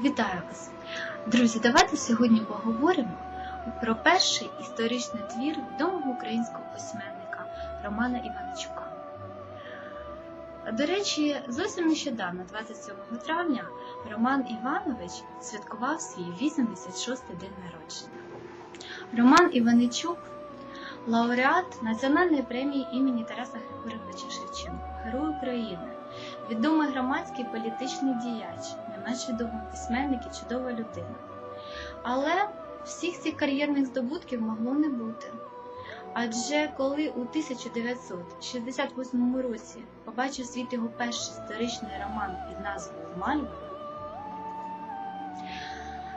Вітаю вас! Друзі, давайте сьогодні поговоримо про перший історичний твір відомого українського письменника Романа Іваничука. До речі, зовсім нещодавно, 27 травня, Роман Іванович святкував свій 86-й день народження. Роман Іваничук лауреат Національної премії імені Тараса Григоровича Шевченка, Герой України, відомий громадський політичний діяч, менш відомий письменник і чудова людина. Але всіх цих кар'єрних здобутків могло не бути. Адже коли у 1968 році побачив світ його перший історичний роман під назвою Мальва,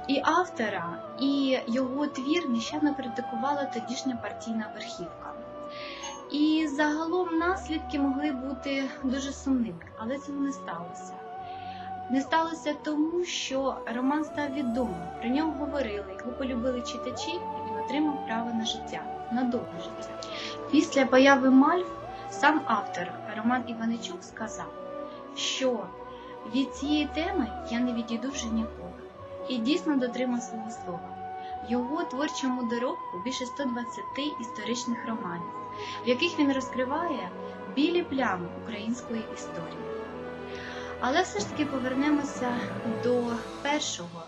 і автора, і його твір нещадно критикувала тодішня партійна верхівка. І загалом наслідки могли бути дуже сумними, але цього не сталося. Не сталося тому, що роман став відомим, про нього говорили, його полюбили читачі, і він отримав право на життя, на довге життя. Після появи Мальв сам автор Роман Іваничук сказав, що від цієї теми я не відійду вже ніколи і дійсно дотримав свого слова. Його творчому доробку більше 120 історичних романів, в яких він розкриває білі плями української історії. Але все ж таки повернемося до першого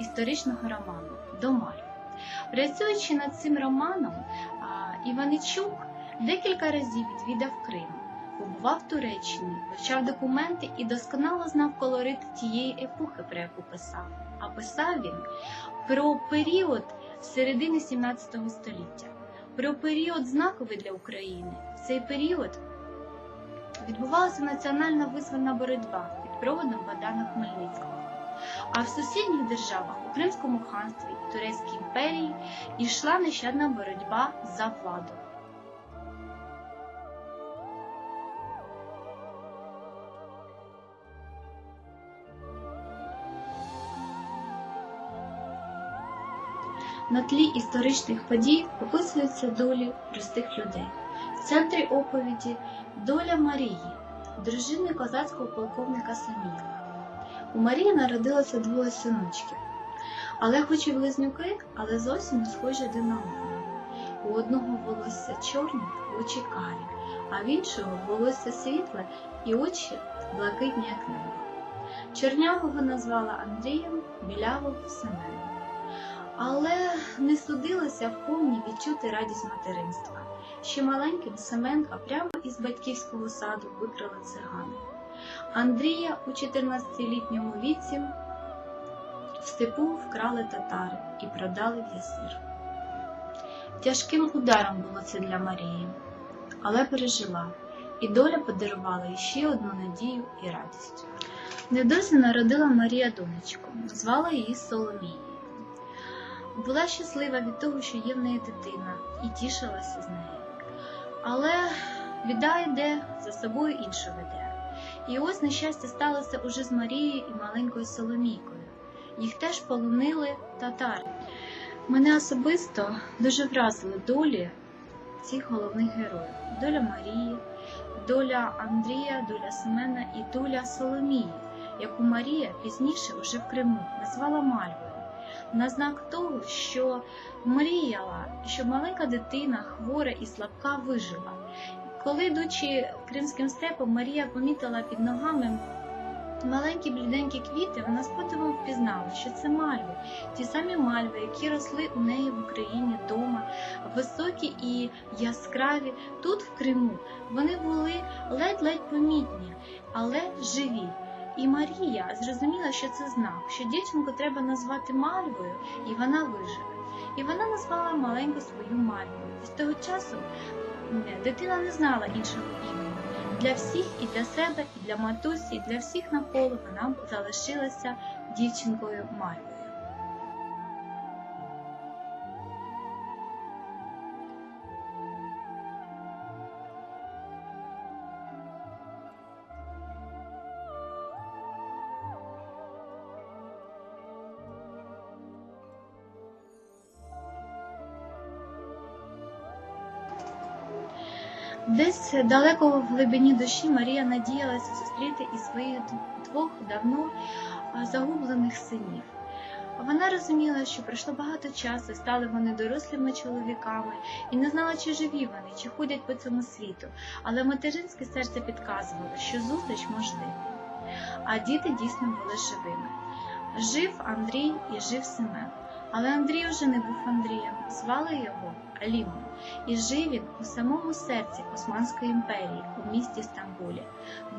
історичного роману до Мальв. Працюючи над цим романом, Іваничук декілька разів відвідав Крим, побував в Туреччині, вивчав документи і досконало знав колорит тієї епохи, про яку писав. А писав він про період середини 17 століття, про період знаковий для України. Цей період відбувалася національна визвольна боротьба під проводом Богдана Хмельницького. А в сусідніх державах у Кримському ханстві і Турецькій імперії йшла нещадна боротьба за владу. На тлі історичних подій описуються долі простих людей. В центрі оповіді доля Марії, дружини козацького полковника Саміла. У Марії народилося двоє синочків, але хоч і близнюки, але зовсім не схожі один на одного. У одного волосся чорне, очі карі, а в іншого волосся світле і очі блакитні, як небо. Чорнявого назвала Андрієм, білявого Семеном. Але не судилося в повні відчути радість материнства. Ще маленьким Семенка прямо із батьківського саду викрали цигани. Андрія у 14-літньому віці в степу вкрали татари і продали в ясир. Тяжким ударом було це для Марії, але пережила, і доля подарувала їй ще одну надію і радість. Недовзі народила Марія донечку, звала її Соломією. Була щаслива від того, що є в неї дитина, і тішилася з нею. Але біда йде за собою іншу веде. І ось нещастя сталося уже з Марією і маленькою Соломійкою. Їх теж полонили татари. Мене особисто дуже вразили долі цих головних героїв: доля Марії, доля Андрія, доля Семена і доля Соломії, яку Марія пізніше уже в Криму назвала Мальвою. На знак того, що мріяла, що маленька дитина, хвора і слабка, вижила. Коли, йдучи кримським степом, Марія помітила під ногами маленькі бліденькі квіти, вона з впізнала, що це мальви, ті самі мальви, які росли у неї в Україні вдома, високі і яскраві. Тут, в Криму, вони були ледь-ледь помітні, але живі. І Марія зрозуміла, що це знак, що дівчинку треба назвати Мальвою, і вона виживе. І вона назвала маленьку свою Мальвою. З того часу дитина не знала іншого імені. Для всіх і для себе, і для матусі, і для всіх навколо вона залишилася дівчинкою Мальвою. Десь далеко в глибині душі Марія надіялася зустріти із своїх двох давно загублених синів. Вона розуміла, що пройшло багато часу, стали вони дорослими чоловіками і не знала, чи живі вони, чи ходять по цьому світу. Але материнське серце підказувало, що зустріч можлива. А діти дійсно були живими. Жив Андрій і жив Семен. Але Андрій уже не був Андрієм, звали його Алімом. І жив він у самому серці Османської імперії, у місті Стамбулі.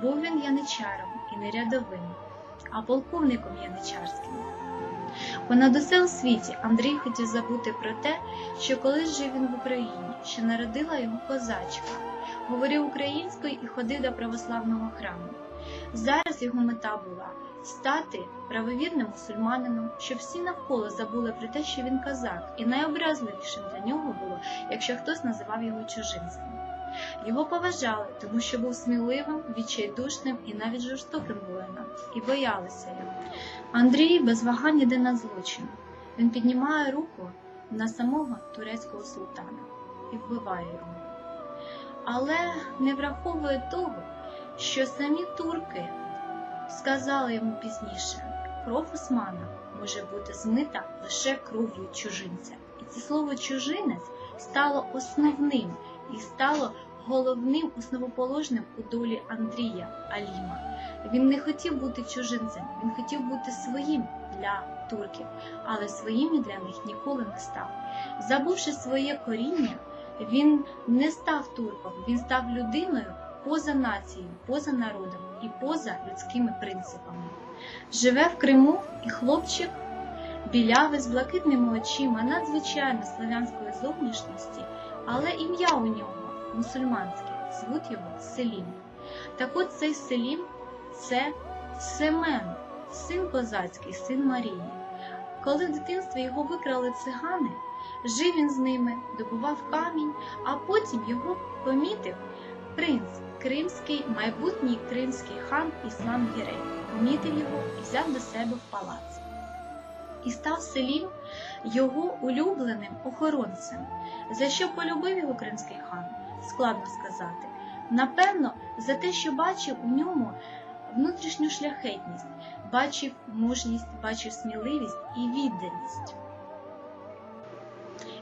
Був він яничаром і не рядовим, а полковником яничарським. Понад усе у світі Андрій хотів забути про те, що колись жив він в Україні, що народила його козачка, говорив українською і ходив до православного храму. Зараз його мета була стати правовірним мусульманином, щоб всі навколо забули про те, що він козак, і найобразливішим для нього було, якщо хтось називав його чужинцем. Його поважали, тому що був сміливим, відчайдушним і навіть жорстоким воїном, і боялися його. Андрій без вагань іде на злочин. Він піднімає руку на самого турецького султана і вбиває його. Але не враховує того, що самі турки сказали йому пізніше, кров Османа може бути змита лише кров'ю чужинця. І це слово чужинець стало основним і стало головним основоположним у долі Андрія Аліма. Він не хотів бути чужинцем, він хотів бути своїм для турків, але своїм для них ніколи не став. Забувши своє коріння, він не став турком, він став людиною поза нацією, поза народом і поза людськими принципами. Живе в Криму і хлопчик білявий з блакитними очима, надзвичайно славянської зовнішності, але ім'я у нього мусульманське, звуть його Селім. Так от цей Селім це Семен, син козацький, син Марії. Коли в дитинстві його викрали цигани, жив він з ними, добував камінь, а потім його помітив принц, кримський, майбутній кримський хан Іслам Гірей, помітив його і взяв до себе в палац. І став Селім його улюбленим охоронцем. За що полюбив його кримський хан? Складно сказати. Напевно, за те, що бачив у ньому внутрішню шляхетність, бачив мужність, бачив сміливість і відданість.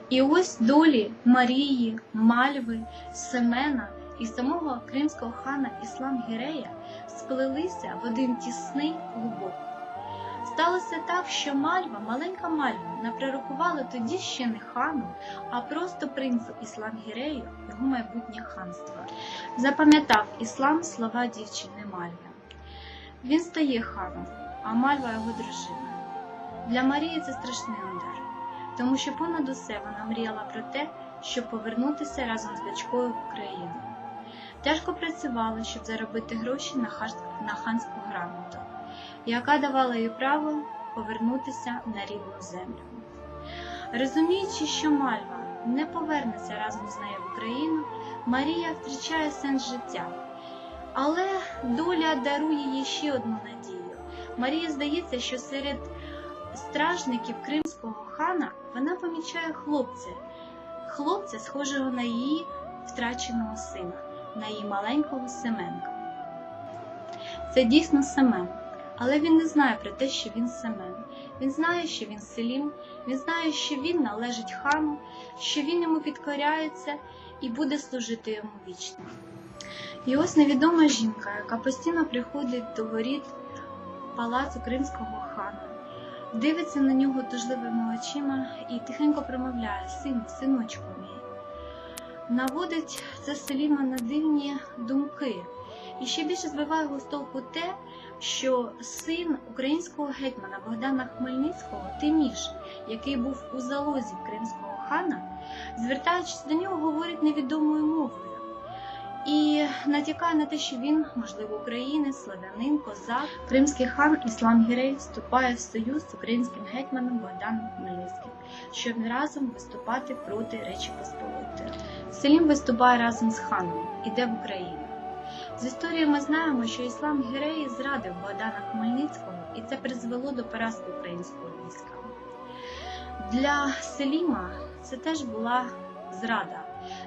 І ось долі Марії, Мальви, Семена і самого кримського хана Іслам Гірея сплелися в один тісний клубок. Сталося так, що Мальва, маленька Мальва, не пророкувала тоді ще не хану, а просто принцу Іслам Гірею його майбутнє ханство. Запам'ятав іслам слова дівчини Мальви. Він стає ханом, а Мальва його дружина. Для Марії це страшний удар, тому що понад усе вона мріяла про те, щоб повернутися разом з дочкою в Україну. Тяжко працювала, щоб заробити гроші на, ханську грамоту, яка давала їй право повернутися на рідну землю. Розуміючи, що Мальва не повернеться разом з нею в Україну, Марія втрачає сенс життя. Але доля дарує їй ще одну надію. Марії здається, що серед стражників кримського хана вона помічає хлопця, хлопця, схожого на її втраченого сина, на її маленького Семенка. Це дійсно Семен, але він не знає про те, що він Семен. Він знає, що він Селім, він знає, що він належить хану, що він йому підкоряється і буде служити йому вічно. І ось невідома жінка, яка постійно приходить до воріт палацу кримського хана, дивиться на нього тужливими очима і тихенько промовляє Сину, синочку. Наводить це Селіма на дивні думки. І ще більше збиває його те, що син українського гетьмана Богдана Хмельницького, Тиміш, який був у залозі кримського хана, звертаючись до нього, говорить невідомою мовою і натякає на те, що він, можливо, українець, славянин, козак. Кримський хан Іслам Гірей вступає в союз з українським гетьманом Богданом Хмельницьким, щоб разом виступати проти Речі Посполитої. Селім виступає разом з ханом, іде в Україну. З історії ми знаємо, що Іслам Гірей зрадив Богдана Хмельницького, і це призвело до поразки українського війська. Для Селіма це теж була зрада,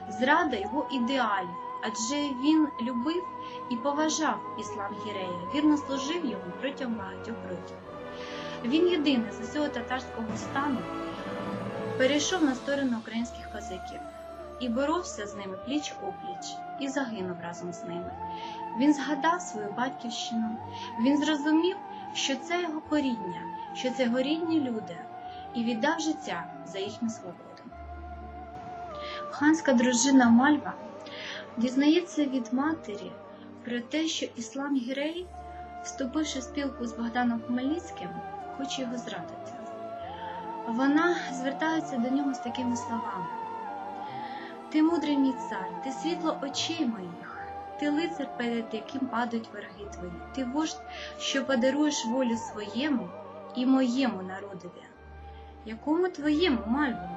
зрада його ідеалів, адже він любив і поважав Іслам Гірея, вірно служив йому протягом багатьох років. Він єдиний з усього татарського стану перейшов на сторону українських козаків і боровся з ними пліч опліч, і загинув разом з ними. Він згадав свою батьківщину, він зрозумів, що це його коріння, що це його люди, і віддав життя за їхню свободу. Ханська дружина Мальва дізнається від матері про те, що Іслам Гірей, вступивши в спілку з Богданом Хмельницьким, хоче його зрадити. Вона звертається до нього з такими словами: Ти мудрий мій цар, ти світло очей моїх, ти лицар, перед яким падають вороги твої, ти вождь, що подаруєш волю своєму і моєму народові. Якому твоєму мальву?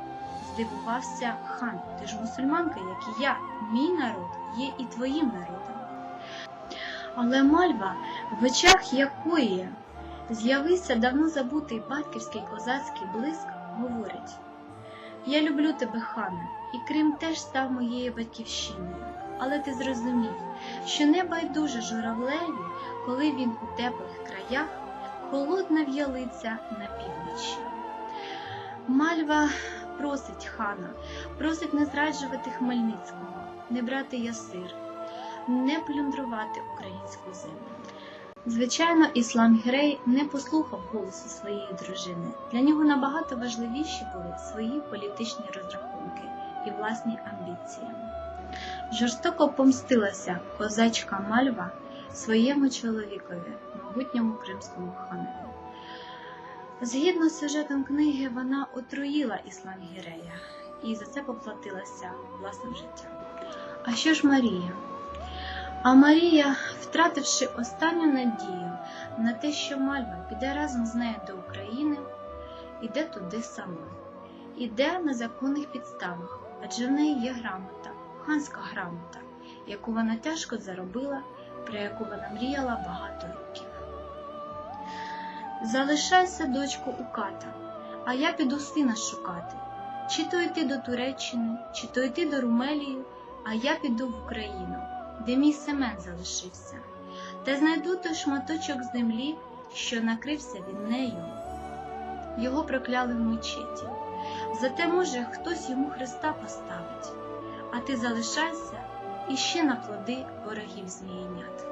Здивувався хан. Ти ж мусульманка, як і я, мій народ є і твоїм народом. Але мальва, в очах якої з'явився давно забутий батьківський козацький блиск, говорить: Я люблю тебе, хане, і Крим теж став моєю батьківщиною. Але ти зрозумій, що не байдуже журавлеві, коли він у теплих краях, холодна в'ялиця на півночі. Мальва просить хана, просить не зраджувати Хмельницького, не брати ясир, не плюндрувати українську землю. Звичайно, Іслам Гірей не послухав голосу своєї дружини. Для нього набагато важливіші були свої політичні розрахунки і власні амбіції. Жорстоко помстилася козачка Мальва своєму чоловікові, могутньому кримському ханові. Згідно з сюжетом книги, вона отруїла Іслам Гірея і за це поплатилася власним життям. А що ж Марія? А Марія, втративши останню надію на те, що Мальва піде разом з нею до України, іде туди сама, іде на законних підставах, адже в неї є грамота, ханська грамота, яку вона тяжко заробила, про яку вона мріяла багато років. Залишайся, дочко, у ката, а я піду сина шукати. Чи то йти до Туреччини, чи то йти до Румелії, а я піду в Україну, де мій Семен залишився, та знайду той шматочок землі, що накрився він нею. Його прокляли в мечеті. Зате, може, хтось йому Христа поставить, а ти залишайся і ще наплоди ворогів змієнят.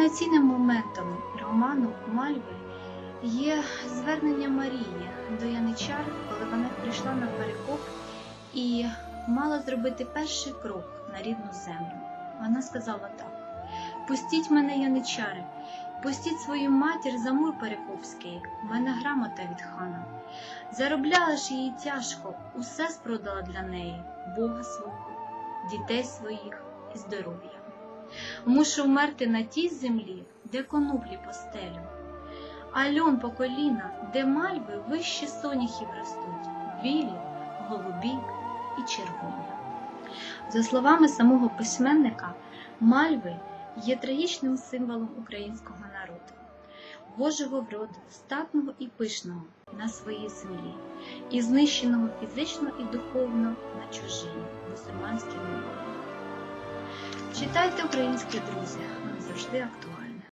Кульмінаційним моментом роману Мальви є звернення Марії до Яничар, коли вона прийшла на перекоп і мала зробити перший крок на рідну землю. Вона сказала так: Пустіть мене, яничари, пустіть свою матір за мур Перекопський, у мене грамота від хана. Заробляла ж її тяжко, усе спродала для неї, Бога свого, дітей своїх і здоров'я. Мушу вмерти на тій землі, де коноплі постелю, а льон по коліна, де мальви вищі соняхів ростуть, білі, голубі і червоні. За словами самого письменника, мальви є трагічним символом українського народу, Божого вроду, статного і пишного на своїй землі, і знищеного фізично і духовно на чужині мусульманській мові. Читайте українські друзі, завжди актуальні.